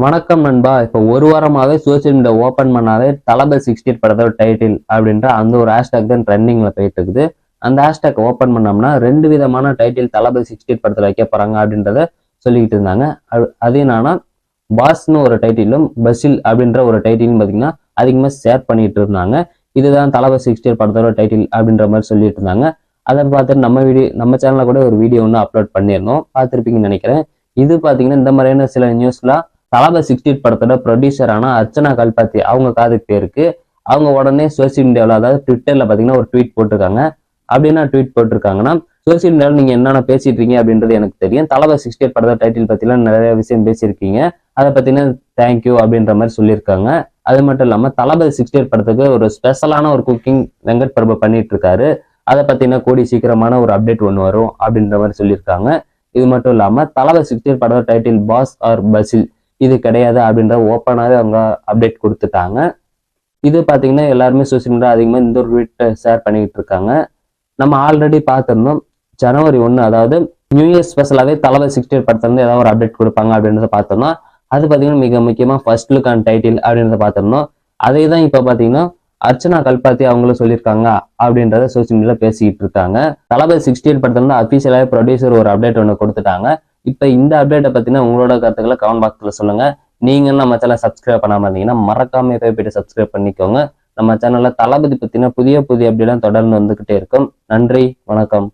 வணக்கம் நண்பா. இப்போ ஒரு வாரமாகவே சோசியல் மீடியா ஓப்பன் பண்ணாவே தளபதி சிக்ஸ்டி படத்தோட டைட்டில் அப்படின்ற அந்த ஒரு ஹேஷ்டாக் தான் ட்ரெண்டிங்கில் போயிட்டு இருக்குது. அந்த ஹேஷ்டாக் ஓப்பன் பண்ணோம்னா ரெண்டு விதமான டைட்டில் தளபதி சிக்ஸ்டி படத்தில் வைக்க போகிறாங்க அப்படின்றத சொல்லிக்கிட்டு இருந்தாங்க. அது- அது என்னன்னா பாஸ்னு ஒரு டைட்டிலும் பசில் அப்படின்ற ஒரு டைட்டிலும் பார்த்தீங்கன்னா அதிகமாக ஷேர் பண்ணிட்டு இருந்தாங்க. இதுதான் தளபதி சிக்ஸ்டி படத்தோட டைட்டில் அப்படின்ற மாதிரி சொல்லிட்டு இருந்தாங்க. அதை பார்த்துட்டு நம்ம வீடியோ நம்ம சேனலில் கூட ஒரு வீடியோ ஒன்று அப்லோட் பண்ணியிருந்தோம். பார்த்துருப்பீங்கன்னு நினைக்கிறேன். இது பார்த்தீங்கன்னா இந்த மாதிரியான சில நியூஸ்லாம் தலபா சிக்ஸ்டி படத்தோட ப்ரொடியூசரான அர்ச்சனா கல்பாத்தி அவங்க காதுக்கு பேருக்கு. அவங்க உடனே சோசியல் மீடியாவில் அதாவது ட்விட்டரில் பார்த்தீங்கன்னா ஒரு ட்வீட் போட்டிருக்காங்க. அப்படின்னா ட்வீட் போட்டிருக்காங்கன்னா சோசியல் மீடியாவில் நீங்கள் என்னென்ன பேசிட்டு இருக்கீங்க அப்படின்றது எனக்கு தெரியும். தலபா சிக்ஸ்டி படத்தோட டைட்டில் பற்றிலாம் நிறைய விஷயம் பேசியிருக்கீங்க. அதை பார்த்தீங்கன்னா தேங்க்யூ அப்படின்ற மாதிரி சொல்லியிருக்காங்க. அது மட்டும் இல்லாமல் தளபதி சிக்ஸ்டி படத்துக்கு ஒரு ஸ்பெஷலான ஒரு குக்கிங் வெங்கட் பிரபு பண்ணிட்டு இருக்காரு அதை பார்த்தீங்கன்னா கூடி சீக்கிரமான ஒரு அப்டேட் ஒன்று வரும் அப்படின்ற மாதிரி சொல்லியிருக்காங்க. இது மட்டும் இல்லாமல் தலபதி சிக்ஸ்டி படத்தோட டைட்டில் பாஸ் ஆர் பசில் இது கிடையாது அப்படின்ற ஓப்பனாகவே அவங்க அப்டேட் கொடுத்துட்டாங்க. இது பார்த்தீங்கன்னா எல்லாருமே சோசியல் மீடியா அதிகமாக இந்த ஒரு வீட்டை ஷேர் பண்ணிக்கிட்டு இருக்காங்க. நம்ம ஆல்ரெடி பார்த்துருந்தோம் ஜனவரி ஒன்று அதாவது நியூ இயர் ஸ்பெஷலாகவே தலைவர் சிக்ஸ்டி படத்துலேருந்து ஏதாவது ஒரு அப்டேட் கொடுப்பாங்க அப்படின்றத பார்த்தோம்னா அது பார்த்தீங்கன்னா மிக முக்கியமாக ஃபர்ஸ்ட் லுக் அண்ட் டைட்டில் அப்படின்றத பார்த்திருந்தோம். அதே தான் இப்போ பார்த்தீங்கன்னா அர்ச்சனா கல்பாத்தி அவங்களும் சொல்லியிருக்காங்க அப்படின்றத சோசியல் மீடியாவில் பேசிக்கிட்டு இருக்காங்க. தளபதி சிக்ஸ்டி எயிட் படத்துலேருந்து அஃபீஷியலாகவே ப்ரொடியூசர் ஒரு அப்டேட் ஒன்று கொடுத்துட்டாங்க. இப்போ இந்த அப்டேட்டை பற்றின உங்களோட கருத்துக்களை கமெண்ட் பாக்ஸில் சொல்லுங்க. நீங்க நம்ம சேனல் சப்ஸ்கிரைப் பண்ணாம இருந்தீங்கன்னா மறக்காம போய் போயிட்டு சப்ஸ்கிரைப் பண்ணிக்கோங்க. நம்ம சேனல்ல தளபதி பத்தின புதிய புதிய அப்டேட்லாம் தொடர்ந்து வந்துகிட்டே இருக்கும். நன்றி வணக்கம்.